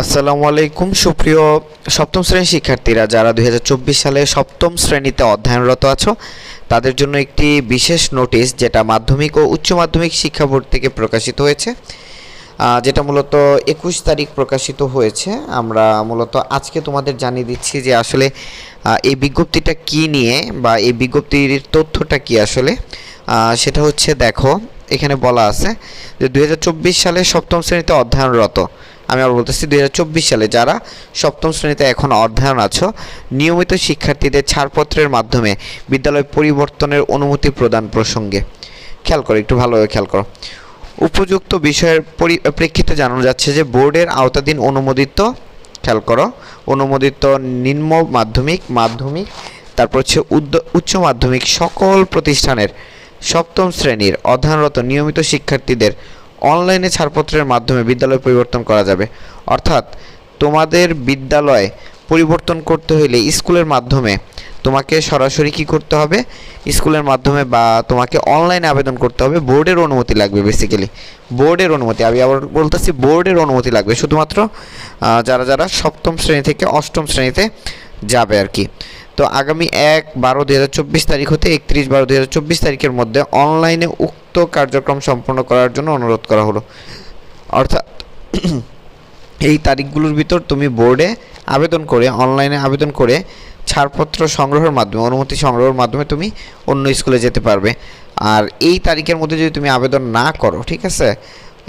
আসসালামু আলাইকুম, সুপ্রিয় সপ্তম শ্রেণির শিক্ষার্থীরা, যারা দুই হাজার চব্বিশ সালে সপ্তম শ্রেণীতে অধ্যয়নরত আছো, তাদের জন্য একটি বিশেষ নোটিশ, যেটা মাধ্যমিক ও উচ্চ মাধ্যমিক শিক্ষা বোর্ড থেকে প্রকাশিত হয়েছে। যেটা মূলত একুশ তারিখ প্রকাশিত হয়েছে। আমরা মূলত আজকে তোমাদের জানিয়ে দিচ্ছি যে আসলে এই বিজ্ঞপ্তিটা কি নিয়ে বা এই বিজ্ঞপ্তির তথ্যটা কি আসলে। সেটা হচ্ছে দেখো, এখানে বলা আছে যে দু হাজার চব্বিশ সালে সপ্তম শ্রেণীতে অধ্যয়নরত আমি আবার বলতেছি, দুই হাজার চব্বিশ সালে যারা সপ্তম শ্রেণীতে এখন অধ্যয়ন আছো, নিয়মিত শিক্ষার্থীদের ছাড়পত্রের মাধ্যমে বিদ্যালয় পরিবর্তনের অনুমতি প্রদান প্রসঙ্গে। খেয়াল করো, একটু ভালোভাবে খেয়াল করো। উপযুক্ত বিষয়ের পরিপ্রেক্ষিতে জানানো যাচ্ছে যে, বোর্ডের আওতাধীন অনুমোদিত, খেয়াল করো, অনুমোদিত নিম্ন মাধ্যমিক মাধ্যমিক, তারপর হচ্ছে উচ্চ মাধ্যমিক সকল প্রতিষ্ঠানের সপ্তম শ্রেণির অধ্যয়নরত নিয়মিত শিক্ষার্থীদের অনলাইনে ছাড়পত্রের মাধ্যমে বিদ্যালয় পরিবর্তন করা যাবে। অর্থাৎ তোমাদের বিদ্যালয় পরিবর্তন করতে হলে স্কুলের মাধ্যমে তোমাকে সরাসরি কি করতে হবে? স্কুলের মাধ্যমে বা তোমাকে অনলাইনে আবেদন করতে হবে। বোর্ডের অনুমতি লাগবে বেসিক্যালি বোর্ডের অনুমতি। আমি আবার বলতেছি বোর্ডের অনুমতি লাগবে। শুধুমাত্র যারা যারা সপ্তম শ্রেণি থেকে অষ্টম শ্রেণীতে যাবে আর কি তো আগামী এক বারো দু তারিখ হতে একত্রিশ বারো দু তারিখের মধ্যে অনলাইনে উক্ত কার্যক্রম সম্পন্ন করার জন্য অনুরোধ করা হলো। অর্থাৎ, এই তারিখগুলোর ভিতর তুমি বোর্ডে আবেদন করে, অনলাইনে আবেদন করে ছাড়পত্র সংগ্রহের মাধ্যমে, অনুমতি সংগ্রহের মাধ্যমে তুমি অন্য স্কুলে যেতে পারবে। আর এই তারিখের মধ্যে যদি তুমি আবেদন না করো, ঠিক আছে?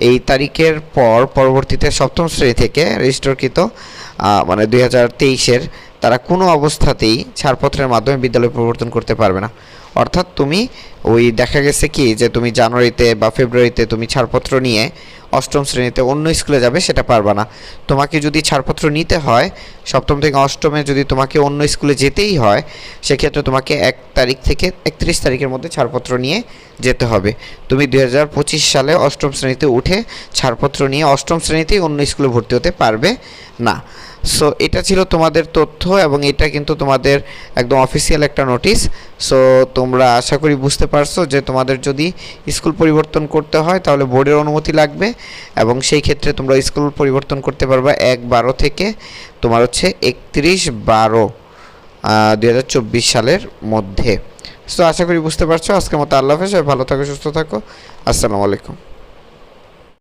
এই তারিখের পর পরবর্তীতে সপ্তম শ্রেণি থেকে রেজিস্টারকৃত মানে দুই হাজার তেইশের তারা কোনো অবস্থাতেই ছাড়পত্রের মাধ্যমে বিদ্যালয় পরিবর্তন করতে পারবে না। অর্থাৎ তুমি ওই দেখা গেছে কি যে তুমি জানুয়ারিতে বা ফেব্রুয়ারিতে তুমি ছাড়পত্র নিয়ে অষ্টম শ্রেণীতে অন্য স্কুলে যাবে, সেটা পারবা না। তোমাকে যদি ছাড়পত্র নিতে হয়, সপ্তম থেকে অষ্টমে যদি তোমাকে অন্য স্কুলে যেতেই হয়, সেক্ষেত্রে তোমাকে এক তারিখ থেকে একত্রিশ তারিখের মধ্যে ছাড়পত্র নিয়ে যেতে হবে। তুমি দু হাজার পঁচিশ সালে অষ্টম শ্রেণীতে উঠে ছাড়পত্র নিয়ে অষ্টম শ্রেণীতেই অন্য স্কুলে ভর্তি হতে পারবে না। সো এটা ছিল তোমাদের তথ্য এবং এটা কিন্তু তোমাদের একদম অফিসিয়াল একটা নোটিশ সো তোমরা আশা করি বুঝতে পারছ যে তোমাদের যদি স্কুল পরিবর্তন করতে হয়, তাহলে বোর্ডের অনুমতি লাগবে এবং সেই ক্ষেত্রে তোমরা স্কুল পরিবর্তন করতে পারবা এক বারো থেকে তোমার হচ্ছে একত্রিশ বারো দুই সালের মধ্যে। সো আশা করি বুঝতে পারছ। আজকের মতো আল্লাহ হাফেজ। ভালো থাকো, সুস্থ থাকো। আসসালামু আলাইকুম।